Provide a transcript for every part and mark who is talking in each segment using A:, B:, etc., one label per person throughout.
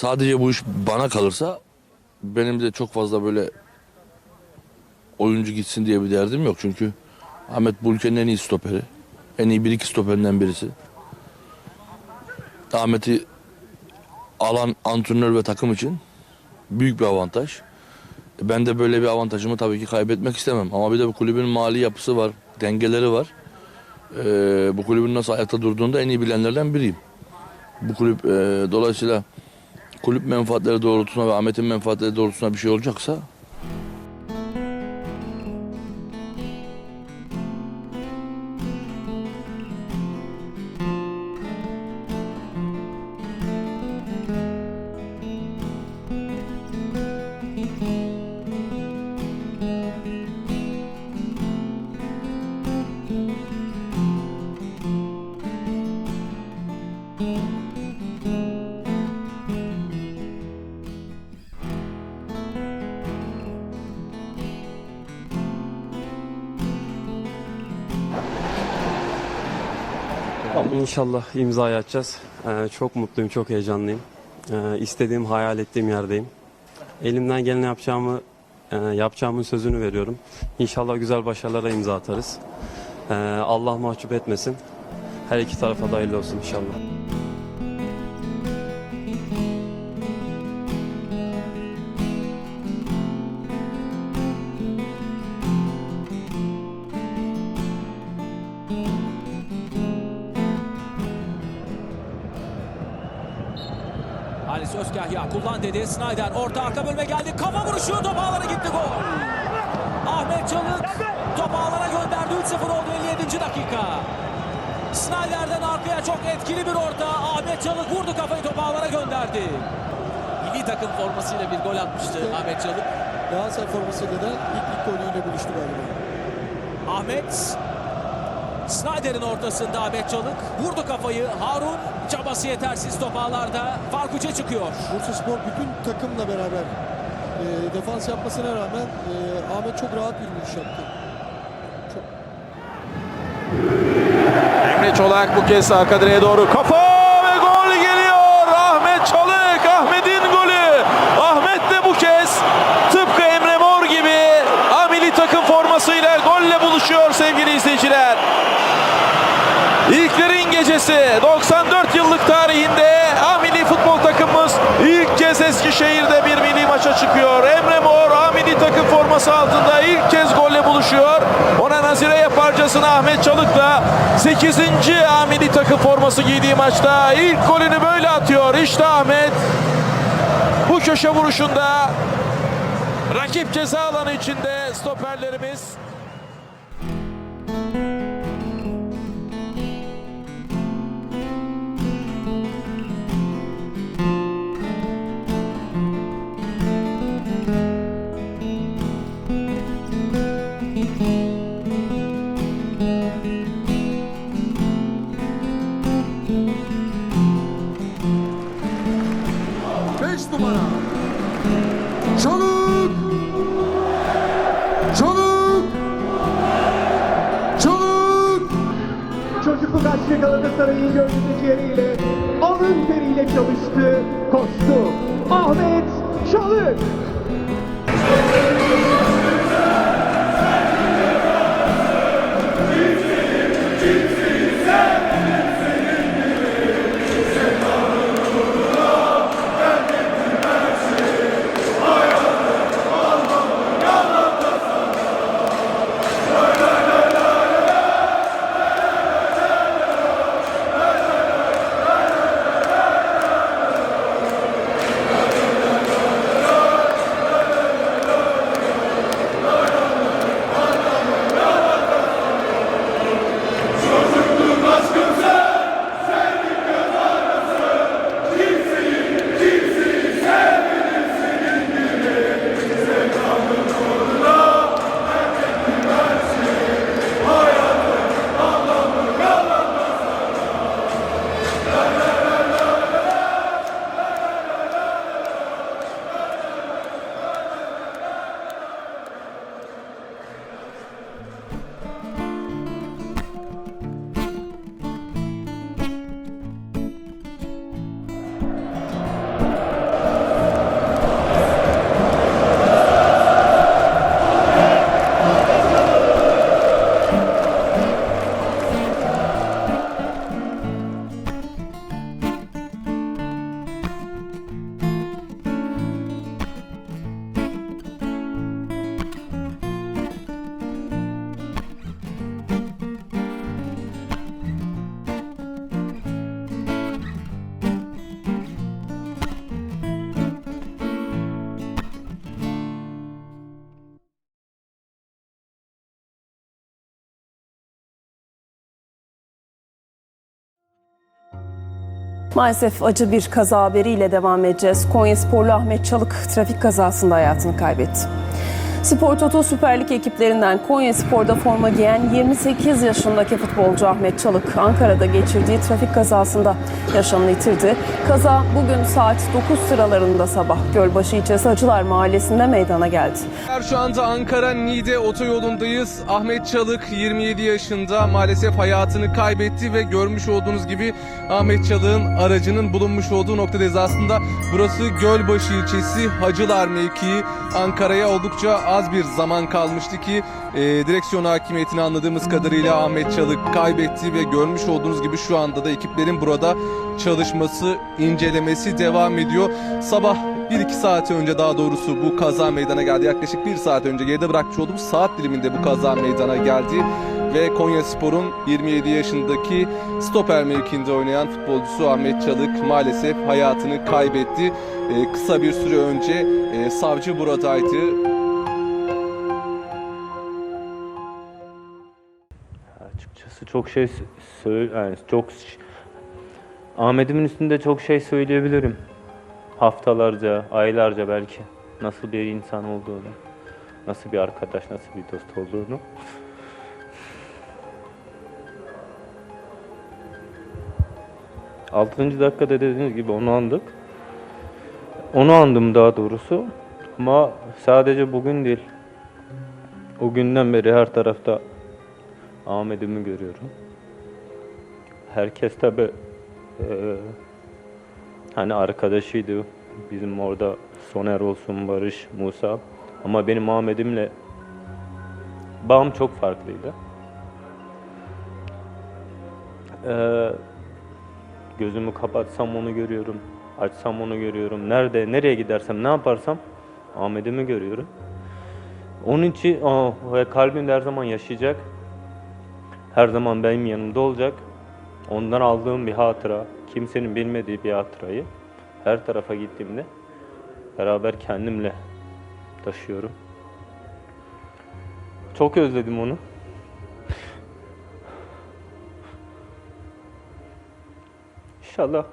A: sadece bu iş bana kalırsa benim de çok fazla böyle oyuncu gitsin diye bir derdim yok. Çünkü Ahmet bu ülkenin en iyi stoperi. En iyi bir iki stoperinden birisi. Ahmet'i alan antrenör ve takım için büyük bir avantaj. E, Ben de böyle bir avantajımı tabii ki kaybetmek istemem. Ama bir de bu kulübün mali yapısı var, dengeleri var. Ee, bu kulübün nasıl ayakta durduğunu da en iyi bilenlerden biriyim. Bu kulüp e, dolayısıyla kulüp menfaatleri doğrultusunda ve Ahmet'in menfaatleri doğrultusunda bir şey olacaksa
B: İnşallah imzayı atacağız. Ee, çok mutluyum, çok heyecanlıyım. Ee, istediğim, hayal ettiğim yerdeyim. Elimden geleni yapacağımı, e, yapacağımın sözünü veriyorum. İnşallah güzel başarılara imza atarız. Ee, Allah mahcup etmesin. Her iki tarafa da hayırlı olsun inşallah.
C: Özkahya kullan dedi. Snyder orta arka bölme geldi. Kafa vuruşu top ağlara gitti gol. Ahmet Çalık top ağlara gönderdi. 3-0 oldu 57. dakika. Snyder'den arkaya çok etkili bir orta. Ahmet Çalık vurdu kafayı top ağlara gönderdi. Milli takım formasıyla bir gol atmıştı Ahmet Çalık.
D: Galatasaray formasıyla da ilk ilk golüyle buluştu galiba.
C: Ahmet Snyder'in ortasında Ahmet Çalık vurdu kafayı. Harun çabası yetersiz top ağlarda. Fark üçe çıkıyor.
D: Bursaspor bütün takımla beraber e, defans yapmasına rağmen e, Ahmet çok rahat bir vuruş yaptı.
E: Emre Çolak bu kez arka direğe doğru kafa ve gol geliyor. Ahmet Çalık, Ahmet'in golü. Ahmet de bu kez tıpkı Emre Mor gibi amili takım formasıyla golle buluşuyor sevgili izleyiciler. Gecesi 94 yıllık tarihinde Amili futbol takımımız ilk kez Eskişehir'de bir milli maça çıkıyor. Emre Mor Amili takım forması altında ilk kez golle buluşuyor. Ona nazire yaparcasına Ahmet Çalık da 8. Amili takım forması giydiği maçta ilk golünü böyle atıyor. İşte Ahmet bu köşe vuruşunda rakip ceza alanı içinde stoperlerimiz
D: Beş numara. Çalık. Çalık. Çalık.
F: Çocukluk aşkı Galatasaray'ın gönlündeki yeriyle alın teriyle çalıştı, koştu. Ahmet Çalık.
G: Maalesef acı bir kaza haberiyle devam edeceğiz. Konya Sporlu Ahmet Çalık trafik kazasında hayatını kaybetti. Spor Toto Süper Lig ekiplerinden Konya Spor'da forma giyen 28 yaşındaki futbolcu Ahmet Çalık Ankara'da geçirdiği trafik kazasında yaşamını yitirdi. Kaza bugün saat 9 sıralarında sabah Gölbaşı ilçesi Hacılar Mahallesi'nde meydana geldi.
H: Şu anda Ankara Niğde otoyolundayız. Ahmet Çalık 27 yaşında maalesef hayatını kaybetti ve görmüş olduğunuz gibi Ahmet Çalık'ın aracının bulunmuş olduğu noktadayız. Aslında burası Gölbaşı ilçesi Hacılar mevkii. Ankara'ya oldukça az bir zaman kalmıştı ki e, direksiyon hakimiyetini anladığımız kadarıyla Ahmet Çalık kaybetti ve görmüş olduğunuz gibi şu anda da ekiplerin burada çalışması, incelemesi devam ediyor. Sabah 1-2 saat önce daha doğrusu bu kaza meydana geldi. Yaklaşık 1 saat önce geride bırakmış olduğum saat diliminde bu kaza meydana geldi. Ve Konya Spor'un 27 yaşındaki stoper mevkiinde oynayan futbolcusu Ahmet Çalık maalesef hayatını kaybetti. Ee, kısa bir süre önce e, savcı buradaydı.
I: Çok şey söyle yani çok Ahmet'imin üstünde çok şey söyleyebilirim. Haftalarca, aylarca belki nasıl bir insan olduğunu, nasıl bir arkadaş, nasıl bir dost olduğunu. Altıncı dakikada dediğiniz gibi onu andık. Onu andım daha doğrusu. Ama sadece bugün değil. O günden beri her tarafta Ahmet'imi görüyorum. Herkes tabi hani arkadaşıydı. Bizim orada Soner olsun, Barış, Musa. Ama benim Ahmet'imle bağım çok farklıydı. Eee, gözümü kapatsam onu görüyorum. Açsam onu görüyorum. Nerede, nereye gidersem, ne yaparsam Ahmet'imi görüyorum. Onun için ve kalbimde her zaman yaşayacak her zaman benim yanımda olacak. Ondan aldığım bir hatıra, kimsenin bilmediği bir hatırayı her tarafa gittiğimde beraber kendimle taşıyorum. Çok özledim onu. İnşallah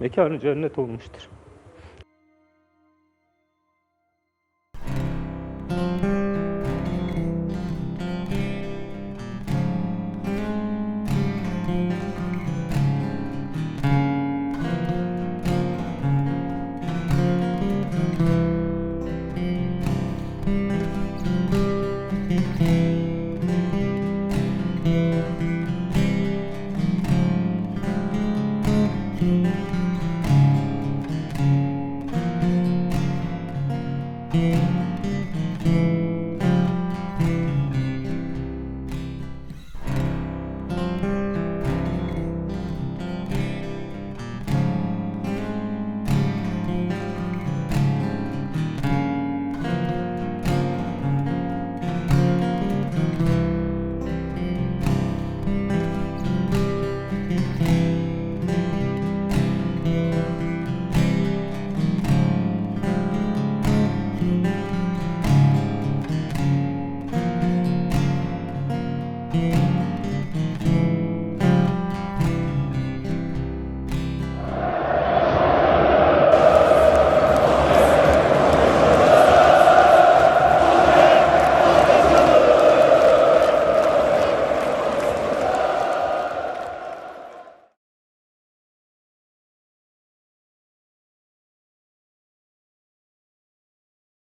I: mekanı cennet olmuştur.